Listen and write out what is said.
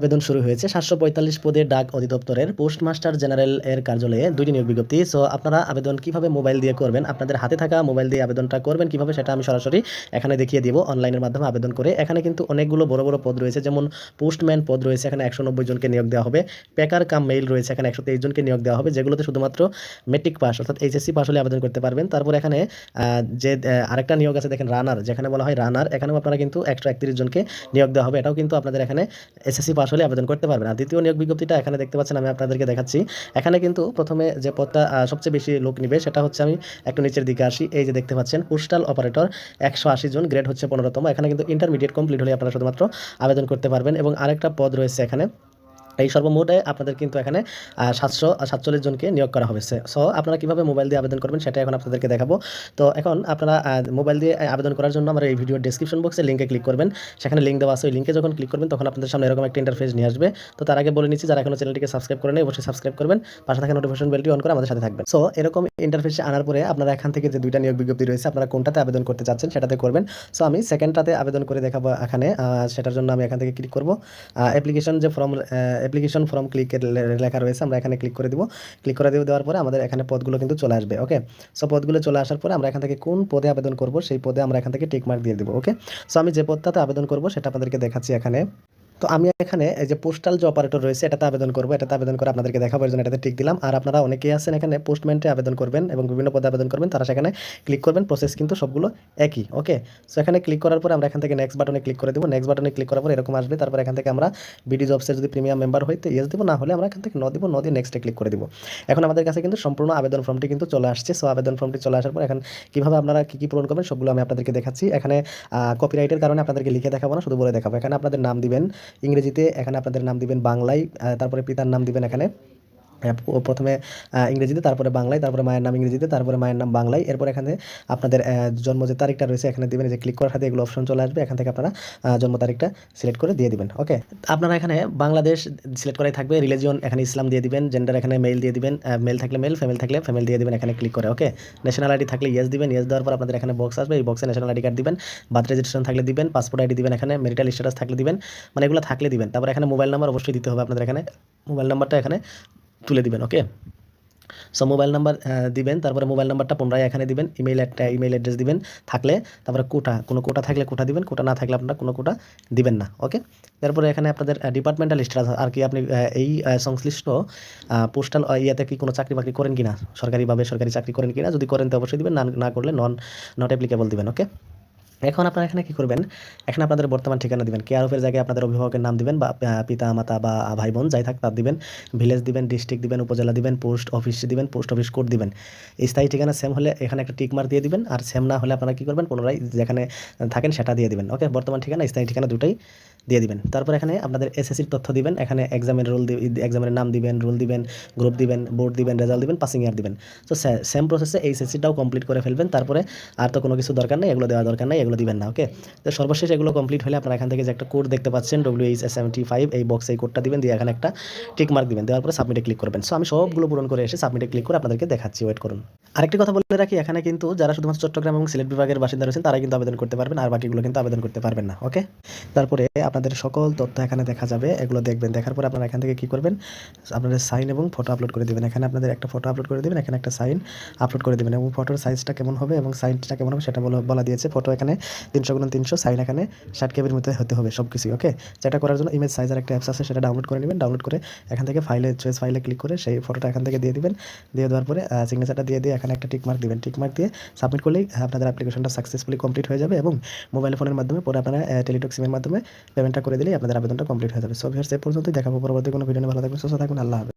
আবেদন শুরু হয়েছে। সাতশো পঁয়তাল্লিশ পদে ডাক অধিদপ্তরের পোস্টমাস্টার জেনারেল এর কার্যালয়ে দুইটি নিয়োগ বিজ্ঞপ্তি। সো আপনারা আবেদন কীভাবে মোবাইল দিয়ে করবেন? আপনাদের হাতে থাকা মোবাইল দিয়ে আবেদনটা করবেন কীভাবে সেটা আমি সরাসরি এখানে দেখিয়ে দিব, অনলাইনের মাধ্যমে আবেদন করে। এখানে কিন্তু অনেকগুলো বড় বড় পদ রয়েছে, যেমন পোস্টম্যান পদ রয়েছে, এখানে একশো নব্বই জনকে নিয়োগ দেওয়া হবে। পেকার কাম মেইল রয়েছে, এখানে একশো তেইশ জনকে নিয়োগ দেওয়া হবে, যেগুলোতে শুধুমাত্র মেট্রিক পাস, অর্থাৎ এইচএসসি পাস হলে আবেদন করতে পারবেন। তারপর এখানে যে আরেকটা নিয়োগ আছে, দেখেন রানার, যেখানে বলা হয় রানার, এখানেও আপনারা কিন্তু একশো একত্রিশ জনকে নিয়োগ দেওয়া হবে। এটাও কিন্তু আপনাদের এখানে এসএসসি পাস হলে আবেদন করতে পারবেন আর দ্বিতীয় নিয়োগ বিজ্ঞপ্তিটা এখানে দেখতে পাচ্ছেন, আমি আপনাদেরকে দেখাচ্ছি। এখানে কিন্তু প্রথমে যে পদটা সবচেয়ে বেশি লোক নিবে সেটা হচ্ছে আমি একটু নিচের দিকে আসি। এই যে দেখতে পাচ্ছেন, পোস্টাল অপারেটর একশো আশি জন, গ্রেড হচ্ছে পনেরোতম। এখানে কিন্তু ইন্টারমিডিয়েট কমপ্লিট হলে আপনারা শুধুমাত্র আবেদন করতে পারবেন। এবং আরেকটা পদ রয়েছে এখানে। এই সর্বমোটে আপনাদের কিন্তু এখানে সাতশো সাতচল্লিশ জনকে নিয়োগ করা হয়েছে। সো আপনারা কীভাবে মোবাইল দিয়ে আবেদন করবেন সেটা এখন আপনাদেরকে দেখাবো। তো এখন আপনারা মোবাইল দিয়ে আবেদন করার জন্য আমার এই ভিডিওর ডিসক্রিপশন বক্সে লিঙ্কে ক্লিক করবেন। সেখানে লিঙ্ক দেওয়া আছে, ওই লিঙ্কে যখন ক্লিক করবেন তখন আপনাদের সামনে এরকম একটা ইন্টারফেস নিয়ে আসবে। তো তার আগে বলে নিচ্ছি, যারা এখনও চ্যানেলটিকে সাবস্ক্রাইব করেন অবশ্যই সাবস্ক্রাইব করবেন। পাশে থাকা নোটিফিকেশন বেলটি অন করে আমাদের সাথে থাকবেন। সো এরকম ইন্টারফেসে আনার পরে আপনারা এখান থেকে যে দুইটা নিয়োগ বিজ্ঞপ্তি রয়েছে, আপনারা কোনটাতে আবেদন করতে চাচ্ছেন সেটাতে করবেন। সো আমি সেকেন্ডটাতে আবেদন করে দেখাবো এখানে সেটার জন্য আমি এখান থেকে ক্লিক করব। অ্যাপ্লিকেশন যে ফর্ম অ্যাপ্লিকেশন ফর্ম ক্লিকের লেখা রয়েছে, আমরা এখানে ক্লিক করে দিব। ক্লিক করে দিব দেওয়ার পরে আমাদের এখানে পদগুলো কিন্তু চলে আসবে ওকে সো পদগুলো চলে আসার পরে আমরা এখান থেকে কোন পদে আবেদন করব, সেই পদে আমরা এখান থেকে টিকমার্ক দিয়ে দেবো ওকে সো আমি যে পদটাতে আবেদন করব, সেটা আপনাদেরকে দেখাচ্ছি এখানে। তো আমি এখানে যে পোস্টাল যে অপারেটর রয়েছে, এটাতে আবেদন করব। এটাতে আবেদন করে আপনাদেরকে দেখাবো, এর জন্য এটাতে টিক দিলাম। আর আপনারা অনেকেই আছেন এখানে পোস্টমেন্টে আবেদন করবেন এবং বিভিন্ন পদে আবেদন করবেন। তারা সেখানে ক্লিক করবেন প্রসেস কিন্তু সবগুলো একই ওকে সো এখানে ক্লিক করার পরে আমরা এখান থেকে নেক্সট বাটনে ক্লিক করে দেবো। নেক্সট বাটনে ক্লিক করার পর এরকম আসবে। তারপর এখান থেকে আমরা বিডি জবসের যদি প্রিমিয়াম মেম্বার হইতে ইয়েস দেবো। না হলে আমরা এখান থেকে ন দিব ন দিয়ে নেক্সটে ক্লিক করে দিব। এখন আমাদের কাছে কিন্তু সম্পূর্ণ আবেদন ফর্মটি কিন্তু চলে আসছে। সো আবেদন ফর্মটি চলে আসার পর এখন কীভাবে আপনারা কী কী পূরণ করবেন, সবগুলো আমি আপনাদেরকে দেখাচ্ছি। এখানে কপিরাইটের কারণে আপনাদেরকে লিখে দেখাবো না, শুধু বলে দেখাবো। এখানে আপনাদের নাম দিবেন ইংরেজিতে এখানে আপনাদের নাম দিবেন বাংলায় তারপরে পিতার নাম দিবেন এখানে। প্রথমে ইংরেজিতে, তারপরে বাংলায়, তারপরে মায়ের নাম ইংরেজিতে, তারপরে মায়ের নাম বাংলায়। এরপর এখানে আপনাদের জন্ম যে তারিখটা রয়েছে, এখানে দিবেন যে ক্লিক করার সাথে এগুলো অপশন চলে আসবে। এখান থেকে আপনারা জন্ম তারিখটা সিলেক্ট করে দিয়ে দিবেন ওকে আপনারা এখানে বাংলাদেশ সিলেক্ট করাই থাকবে রিলিজিয়ন এখানে ইসলাম দিয়ে দিবেন জেন্ডার এখানে মেল দিয়ে দিবেন মেল থাকলে মেল ফিমেল থাকলে ফিমেল দিয়ে দিবেন এখানে ক্লিক করে ওকে ন্যাশনাল আইডি থাকলে ইয়েস দিবেন ইয়েস দেওয়ার পর আপনাদের এখানে বক্স আসবে, এই বক্সে ন্যাশনাল আইডি কার্ড দিবেন বার্থ রেজিস্ট্রেশন থাকলে দিবেন পাসপোর্ট আইডি দিবেন এখানে মেরিটাল স্ট্যাটাস থাকলে দিবেন মানে এগুলো থাকলে দিবেন। তারপর এখানে মোবাইল নাম্বার অবশ্যই দিতে হবে আপনাদের এখানে। মোবাইল নাম্বারটা এখানে তুলে দিবেন ওকে সো মোবাইল নাম্বার দিবেন, তারপরে মোবাইল নাম্বারটা পুনরায় এখানে দিবেন ইমেল একটা ইমেল অ্যাড্রেস দিবেন, থাকলে তারপরে কোটা, কোনো কোটা থাকলে কোটা দিবেন, কোটা না থাকলে আপনারা কোনো কোটা দিবেন না ওকে তারপরে এখানে আপনাদের ডিপার্টমেন্টাল স্ট্যাটাস আর কি আপনি এই সংশ্লিষ্ট পোস্টাল ইয়াতে কি কোনো চাকরি বাকরি করেন কিনা সরকারি চাকরি করেন কিনা, যদি করেন তো অবশ্যই দিবেন, না না করলে নন নট অ্যাপ্লিকেবল দিবেন ওকে এখন আপনারা এখানে কি করবেন? এখানে আপনাদের বর্তমান ঠিকানা দিবেন। কেয়ার অফের জায়গায় আপনাদের অভিভাবকের নাম দিবেন বা পিতা, মাতা বা ভাই বোন যাই থাক তার দিবেন। ভিলেজ দিবেন, ডিস্ট্রিক্ট দিবেন, উপজেলা দিবেন, পোস্ট অফিস দিবেন, পোস্ট অফিস কোড দিবেন। স্থায়ী ঠিকানা সেম হলে এখানে একটা টিক মার্ক দিয়ে দিবেন। আর সেম না হলে আপনারা কি করবেন? পুনরায় যেখানে থাকেন সেটা দিয়ে দিবেন। ওকে? বর্তমান ঠিকানা, স্থায়ী ঠিকানা দুটাই দিয়ে দিবেন। তারপর এখানে আপনাদের এসএসসির তথ্য দিবেন। এখানে এক্সামের রোল এক্সামের নাম দিবেন রোল দিবেন গ্রুপ দিবেন বোর্ড দিবেন রেজাল্ট দিবেন পাসিং ইয়ার দিবেন। তো সেম প্রসেসে এই এসএসসিটাও কমপ্লিট করে ফেলবেন। তারপরে আর তো কোনো কিছু দরকার নেই, এগুলো দেওয়া দরকার নেই। এগুলো দিবেন না ওকে তো সর্বশেষ এগুলো কমপ্লিট হলে আপনারা এখান থেকে যে একটা কোড দেখতে পাচ্ছেন ডব্লিউ এইচ সেভেন্টি ফাইভ এই বক্স এই কোডটা দিবেন, দিয়ে এখানে একটা টিক মার্ক দিবেন, দেওয়ার পরে সাবমিটে ক্লিক করবেন। সো আমি সবগুলো পূরণ করে এসে সাবমিটে ক্লিক করে আপনাদেরকে দেখাচ্ছি ওয়েট করুন। আরেকটি কথা বলে রাখি, এখানে কিন্তু যারা শুধুমাত্র চট্টগ্রাম এবং সিলেট বিভাগের বাসিন্দা রয়েছেন, তারা কিন্তু আবেদন করতে পারবেন, আর বাকিগুলো কিন্তু আবেদন করতে পারবেন না, ওকে? তারপরে আপনাদের সকল তথ্য এখানে দেখা যাবে, এগুলো দেখবেন, দেখার পরে আপনারা এখান থেকে কি করবেন, আপনাদের সাইন এবং ফটো আপলোড করে দেবেন, এখানে আপনাদের একটা ফটো আপলোড করে দেবেন, এখানে একটা সাইন আপলোড করে দেবেন, এবং ফটোর সাইজটা কেমন হবে এবং সাইনটা কেমন হবে সেটা বলা দিয়েছে ফটো এখানে তিনশো গুণ তিনশো, সাইন এখানে ষাট কেবির মধ্যে হতে হবে সব কিছুই ওকে যেটা করার জন্য ইমেজ সাইজের একটা অ্যাপস আছে, সেটা ডাউনলোড করে নেবেন ডাউনলোড করে এখান থেকে ফাইলে চয়েস ফাইলে ক্লিক করে সেই ফটোটা এখান থেকে দিয়ে দিবেন, দিয়ে দেওয়ার পরে সিগনেচারটা দিয়ে দিয়ে এখানে একটা টিকমার্ক দেবেন। টিকমার্ক টিক মার্ক দিয়ে সাবমিট করলেই আহ, আপনাদের অ্যাপ্লিকেশনটা সাকসেসফুলি কমপ্লিট হয়ে যাবে এবং মোবাইল ফোনের মাধ্যমে পরে আপনারা টেলিটক সিমের মাধ্যমে পেমেন্টটা করে দিলেই আপনাদের আবেদনটা কমপ্লিট হয়ে যাবে। সো ভিউয়ার্স এ পর্যন্তই। দেখাবো পরবর্তী কোনো ভিডিও ভালো থাকবে সুস্থ থাকুন আল্লাহ